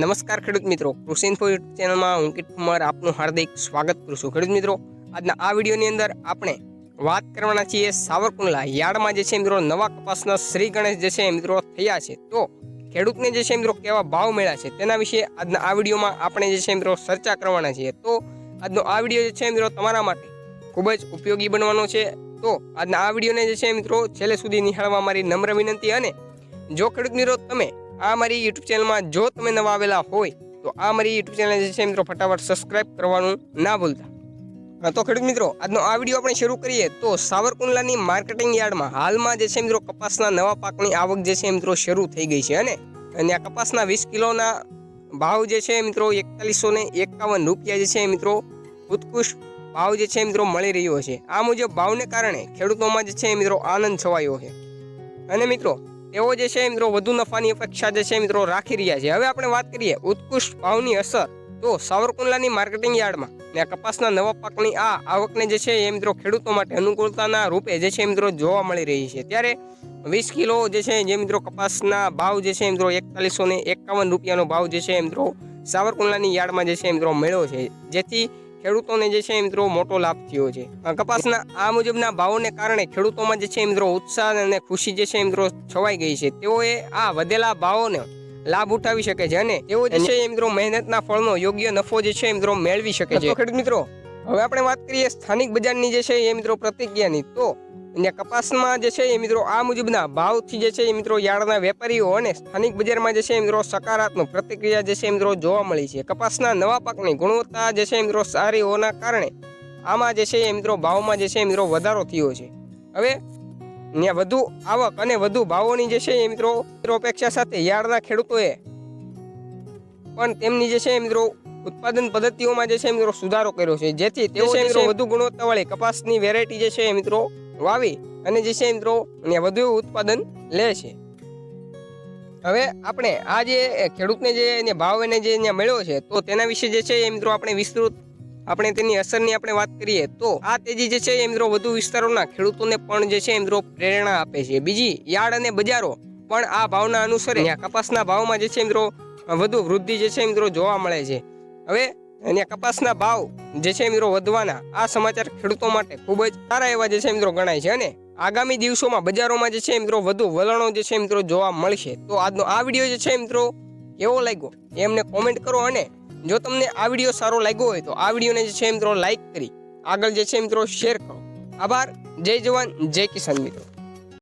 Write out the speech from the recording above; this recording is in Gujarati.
નમસ્કાર ખેડૂત મિત્રો, કૃષિ ઇન્ફો યુટ્યુબ ચેનલમાં હું કિટ કુમાર આપનું હાર્દિક સ્વાગત કરું છું. ખેડૂત મિત્રો, આજના આ વિડીયોની અંદર આપણે વાત કરવાના છીએ સાવરકુંડલા યાર્ડમાં જે છે મિત્રો, નવા કપાસના શ્રી ગણેશ જે છે મિત્રો થયા છે. તો ખેડૂતને જે છે મિત્રો કેવા ભાવ મળ્યા છે તેના વિશે આજના આ વિડીયોમાં આપણે જે છે મિત્રો ચર્ચા કરવાના છીએ. તો આજનો આ વીડિયો જે છે મિત્રો તમારા માટે ખૂબ જ ઉપયોગી બનવાનો છે. તો આજના આ વિડીયોને જે છે મિત્રો, છેલ્લે સુધી નિહાળવા મારી નમ્ર વિનંતી અને જો ખેડૂત મિત્રો તમે આ મારી યુટ્યુબ ચેનલમાં જો તમે નવા આવેલા હોય, તો આ મારી યુટ્યુબ ચેનલ જે છે મિત્રો, ફટાફટ સબસ્ક્રાઇબ કરવાનું ના ભૂલતા. તો ખેડૂત મિત્રો, આજનો આ વીડિયો આપણે શરૂ કરીએ તો સાવરકુંડલાની માર્કેટિંગ યાર્ડમાં હાલમાં જે છે મિત્રો, કપાસના નવા પાકની આવક જે છે મિત્રો, શરૂ થઈ ગઈ છે અને અને આ કપાસના વીસ કિલોના ભાવ જે છે મિત્રો, એકતાલીસો ને એકાવન રૂપિયા જે છે મિત્રો, ઉત્કૃષ્ટ ભાવ જે છે મિત્રો મળી રહ્યો છે આ મુજબ ભાવને કારણે ખેડૂતોમાં જે છે મિત્રો આનંદ છવાયો છે અને મિત્રો તેઓ જે છે મિત્રો વધુ નફાની અપેક્ષા જે છે મિત્રો રાખી રહ્યા છે હવે આપણે વાત કરીએ ઉત્કૃષ્ટ ભાવની અસર તો સાવરકુંડલાની માર્કેટિંગ યાર્ડમાં ને કપાસના નવા પાકની આ આવકને જે છે એ મિત્રો ખેડૂતો માટે અનુકૂળતાના રૂપે જે છે મિત્રો જોવા મળી રહી છે ત્યારે વીસ કિલો જે છે જે મિત્રો કપાસના ભાવ જે છે મિત્રો એકતાલીસો ને એકાવન રૂપિયાનો ભાવ જે છે મિત્રો સાવરકુંડલાની યાર્ડમાં જે છે મિત્રો મળ્યો છે જેથી ખેડૂતોને જે છે મિત્રો મોટો લાભ થયો છે. કપાસના આ મુજબના ભાવોને કારણે ખેડૂતોમાં જે છે મિત્રો ઉત્સાહ અને ખુશી જે છે મિત્રો છવાઈ ગઈ છે. તેઓએ આ વધેલા ભાવોને લાભ ઉઠાવી શકે છે અને તેઓ જે છે મિત્રો મહેનતના ફળનો યોગ્ય નફો જે છે મિત્રો મેળવી શકે છે. ખેડૂત મિત્રો, હવે આપણે વાત કરીએ સ્થાનિક બજારની જે છે એ મિત્રો પ્રતિક્રિયાની. તો અને કપાસમાં જે છે એ મિત્રો આ મુજબના ભાવથી જે છે એ મિત્રો યાર્ડના વેપારીઓ અને સ્થાનિક બજારમાં જે છે એ મિત્રો સકારાત્મક પ્રતિક્રિયા જે છે એ મિત્રો જોવા મળી છે કપાસના નવા પાકની ગુણવત્તા જે છે એ મિત્રો સારી હોવાના કારણે આમાં જે છે એ મિત્રો ભાવમાં જે છે એ મિત્રો વધારો થયો છે હવે ત્યાં વધુ આવક અને વધુ ભાવોની જે છે એ મિત્રો મિત્રો અપેક્ષા સાથે યાર્ડના ખેડૂતોએ પણ તેમની જે છે એ મિત્રો ઉત્પાદન પદ્ધતિઓમાં જે છે મિત્રો સુધારો કર્યો છે જેથી તેઓ વધુ ગુણવત્તાવાળી કપાસની વેરાયટી જે છે એ મિત્રો વાવી અને જે છે ત્યાં વધુ ઉત્પાદન લે છે. હવે આપણે આ જે ખેડૂતને જે એને ભાવ એને જે મળ્યો છે, તો તેના વિશે જે છે એ મિત્રો આપણે વિસ્તૃત આપણે તેની અસરની આપણે વાત કરીએ, તો આ તેજી જે છે એ મિત્રો વધુ વિસ્તારોના ખેડૂતોને પણ જે છે એ મિત્રો પ્રેરણા આપે છે. બીજી, યાર્ડ અને બજારો પણ આ ભાવના અનુસરે કપાસના ભાવમાં જે છે મિત્રો વધુ વૃદ્ધિ જે છે મિત્રો જોવા મળે છે. હવે અને કપાસના ભાવ જે છે મિત્રો વધવાના, આ સમાચાર ખેડૂતો માટે ખૂબ જ સારા એવા જે છે મિત્રો ગણાય છે. અને આગામી દિવસોમાં બજારોમાં જે છે મિત્રો વધુ વલણો જે છે મિત્રો જોવા મળશે. તો આજનો આ વીડિયો જે છે મિત્રો કેવો લાગ્યો? એ અમને કોમેન્ટ કરો અને જો તમને આ વીડિયો સારો લાગ્યો હોય તો આ વિડીયોને જે છે મિત્રો લાઈક કરી આગળ જે છે મિત્રો શેર કરો. આભાર. જય જવાન. જય કિસાન મિત્રો.